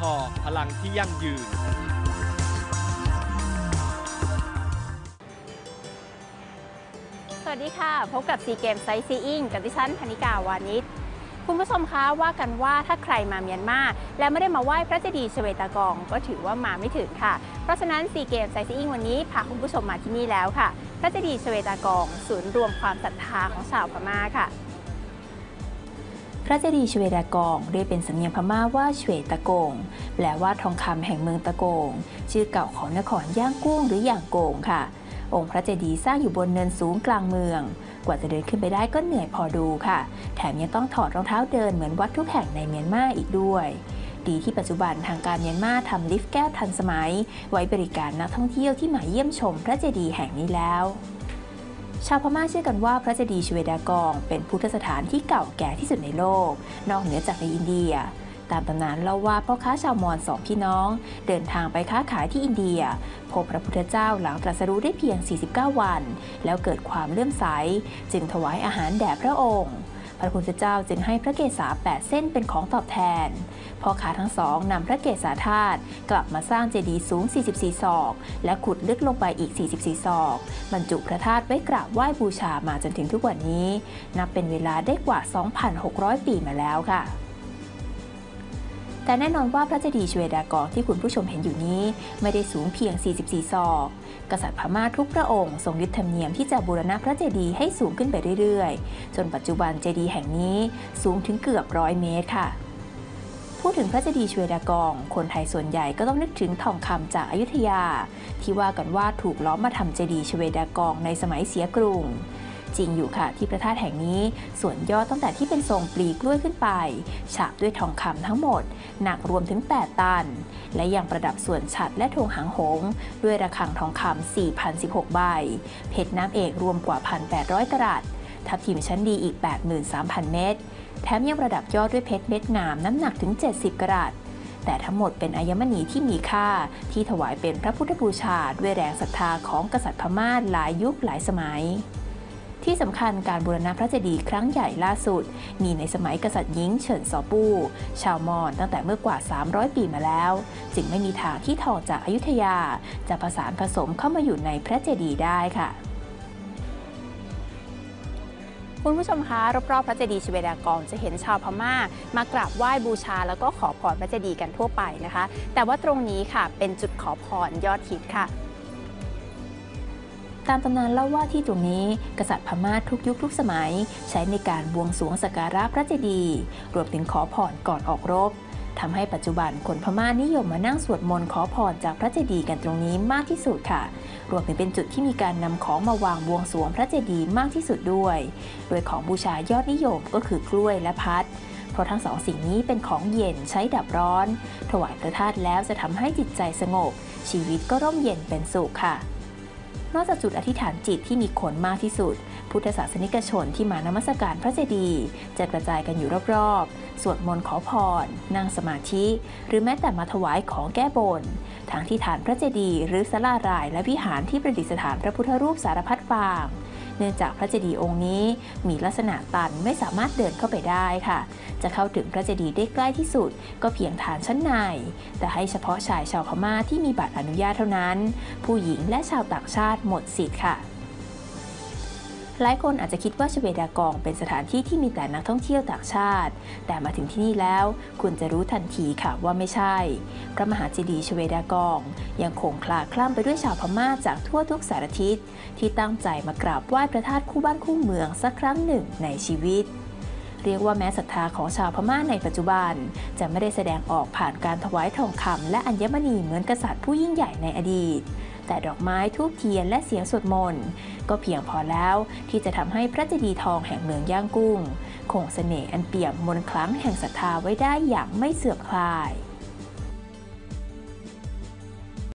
ทพลังที่ยั่งยืน สวัสดีค่ะ พบกับซีเกมไซซีอิงกับดิฉันธนิกาวานิชคุณผู้ชมคะว่ากันว่าถ้าใครมาเมียนมาและไม่ได้มาไหว้พระเจดีย์ชเวตากอง ก็ถือว่ามาไม่ถึงค่ะ เพราะฉะนั้นซีเกมไซซีอิงวันนี้พาคุณผู้ชมมาที่นี่แล้วค่ะ พระเจดีย์ชเวตากอง ศูนย์รวมความศรัทธาของชาวพม่าค่ะ พระเจดีย์ชเวดากองเรียกเป็นสำเนียงพม่าว่าชเวตะโกง แปลว่าทองคำแห่งเมืองตะโกง ชื่อเก่าของนครย่างกุ้งหรือย่างโกงค่ะ องค์พระเจดีย์สร้างอยู่บนเนินสูงกลางเมือง กว่าจะเดินขึ้นไปได้ก็เหนื่อยพอดูค่ะ แถมยังต้องถอดรองเท้าเดินเหมือนวัดทุกแห่งในเมียนมาอีกด้วยดีที่ปัจจุบันทางการเมียนมาทำลิฟต์แก้วทันสมัย ไว้บริการนักท่องเที่ยวที่มาเยี่ยมชมพระเจดีย์แห่งนี้แล้ว ชาวพม่าเชื่อกันว่าพระเจดีย์ชเวดากอง เป็นพุทธสถานที่เก่าแก่ที่สุดในโลก นอกเหนือจากในอินเดีย ตามตำนานเล่าว่าพ่อค้าชาวมอญสองพี่น้อง เดินทางไปค้าขายที่อินเดีย พบพระพุทธเจ้าหลังตรัสรู้ได้เพียง 49 วัน แล้วเกิดความเลื่อมใส จึงถวายอาหารแด่พระองค์ พระคุณเจ้าจึงให้พระเกศาแปดเส้นเป็นของตอบแทนพ่อค้าทั้งสองนำพระเกศาธาตุกลับมาสร้างเจดีย์สูง 44 ศอก และขุดลึกลงไปอีก 44 ศอก บรรจุพระธาตุไว้กราบไหว้บูชามาจนถึงทุกวันนี้ นับเป็นเวลาได้กว่า 2,600 ปีมาแล้วค่ะ แต่แน่นอนว่าพระเจดีย์ชเวดากองที่คุณผู้ชมเห็นอยู่นี้ ไม่ได้สูงเพียง 44 ศอก กษัตริย์พม่าทุกพระองค์ทรงยึดธรรมเนียมที่จะบูรณะพระเจดีย์ให้สูงขึ้นไปเรื่อยๆ จนปัจจุบันเจดีย์แห่งนี้สูงถึงเกือบร้อยเมตรค่ะพูดถึงพระเจดีย์ชเวดากอง คนไทยส่วนใหญ่ก็ต้องนึกถึงทองคำจากอายุทยา ที่ว่ากันว่าถูกล้อมมาทำเจดีย์ชเวดากองในสมัยเสียกรุง จริงอยู่ค่ะที่พระธาตุแห่งนี้ ส่วนยอดตั้งแต่ที่เป็นทรงปลีกล้วยขึ้นไป ฉาบด้วยทองคำทั้งหมด หนักรวมถึง 8 ตัน และยังประดับส่วนฉัดและธงหางหง ด้วยระฆังทองคำ4,016 ใบ เพชรน้ำเอกรวมกว่า 1,800 กรัตทับทิมชั้นดีอีก 83,000 เม็ดแถมยังประดับยอดด้วยเพชรเม็ดงามน้ำหนักถึง 70 กรัตแต่ทั้งหมดเป็นอัญมณีที่มีค่าที่ถวายเป็นพระพุทธบูชาด้วยแรงศรัทธาของกษัตริย์พม่าหลายยุคหลายสมัย ที่สำคัญการบูรณะพระเจดีย์ครั้งใหญ่ล่าสุด มีในสมัยกษัตริย์หญิงเฉินซอปู้ ชาวมอญตั้งแต่เมื่อกว่า 300 ปีมาแล้ว จึงไม่มีทางที่ทองจากอายุทยา จะผสานผสมเข้ามาอยู่ในพระเจดีย์ได้ค่ะคุณผู้ชมคะรอบๆพระเจดีย์ชเวดากองจะเห็นชาวพม่ามากราบไหว้บูชา แล้วก็ขอพรพระเจดีย์กันทั่วไปนะคะ แต่ว่าตรงนี้ค่ะเป็นจุดขอพรยอดฮิตค่ะ ตามตำนานเล่าว่าที่ตรงนี้กษัตริย์พม่าทุกยุคทุกสมัย ใช้ในการบวงสรวงสักการะพระเจดีย์รวมถึงขอพรก่อนออกรบทำให้ปัจจุบันคนพม่านิยมมานั่งสวดมนต์ขอพรจากพระเจดีย์กันตรงนี้มากที่สุดค่ะ รวมถึงเป็นจุดที่มีการนำของมาวางบวงสรวงพระเจดีย์มากที่สุดด้วย โดยของบูชายอดนิยมก็คือกล้วยและพัดเพราะทั้งสองสิ่งนี้เป็นของเย็นใช้ดับร้อน ถวายพระธาตุแล้วจะทำให้จิตใจสงบ ชีวิตก็ร่มเย็นเป็นสุขค่ะ นอกจากจุดอธิษฐานจิตที่มีคนมากที่สุด พุทธศาสนิกชนที่มานมัสการพระเจดีย์จะกระจายกันอยู่รอบๆ สวดมนต์ขอพร นั่งสมาธิ หรือแม้แต่มาถวายของแก้บน ทั้งที่ฐานพระเจดีย์หรือสลารายและวิหารที่ประดิษฐานพระพุทธรูปสารพัดฟาง เนื่องจากพระเจดีย์องค์นี้มีลักษณะตันไม่สามารถเดินเข้าไปได้ค่ะ จะเข้าถึงพระเจดีย์ได้ใกล้ที่สุด ก็เพียงฐานชั้นใน แต่ให้เฉพาะชายชาวพม่าที่มีบัตรอนุญาตเท่านั้น ผู้หญิงและชาวต่างชาติหมดสิทธิ์ค่ะ หลายคนอาจจะคิดว่าชเวดากองเป็นสถานที่ที่มีแต่นักท่องเที่ยวต่างชาติ แต่มาถึงที่นี่แล้วคุณจะรู้ทันทีค่ะว่าไม่ใช่ พระมหาเจดีย์ชเวดากอง ยังคงคลาคล่ำไปด้วยชาวพม่าจากทั่วทุกสารทิศที่ตั้งใจมากราบไหว้พระธาตุคู่บ้านคู่เมืองสักครั้งหนึ่งในชีวิตเรียกว่าแม้ศรัทธาของชาวพม่าในปัจจุบัน จะไม่ได้แสดงออกผ่านการถวายทองคำและอัญมณีเหมือนกษัตริย์ผู้ยิ่งใหญ่ในอดีต แต่ดอกไม้ทูบเทียนและเสียงสวดมนต์ก็เพียงพอแล้วที่จะทำให้พระเจดีย์ทองแห่งเมืองย่างกุ้ง คงเสน่ห์อันเปี่ยมมนต์คลังแห่งศรัทธาไว้ได้อย่างไม่เสื่อมคลาย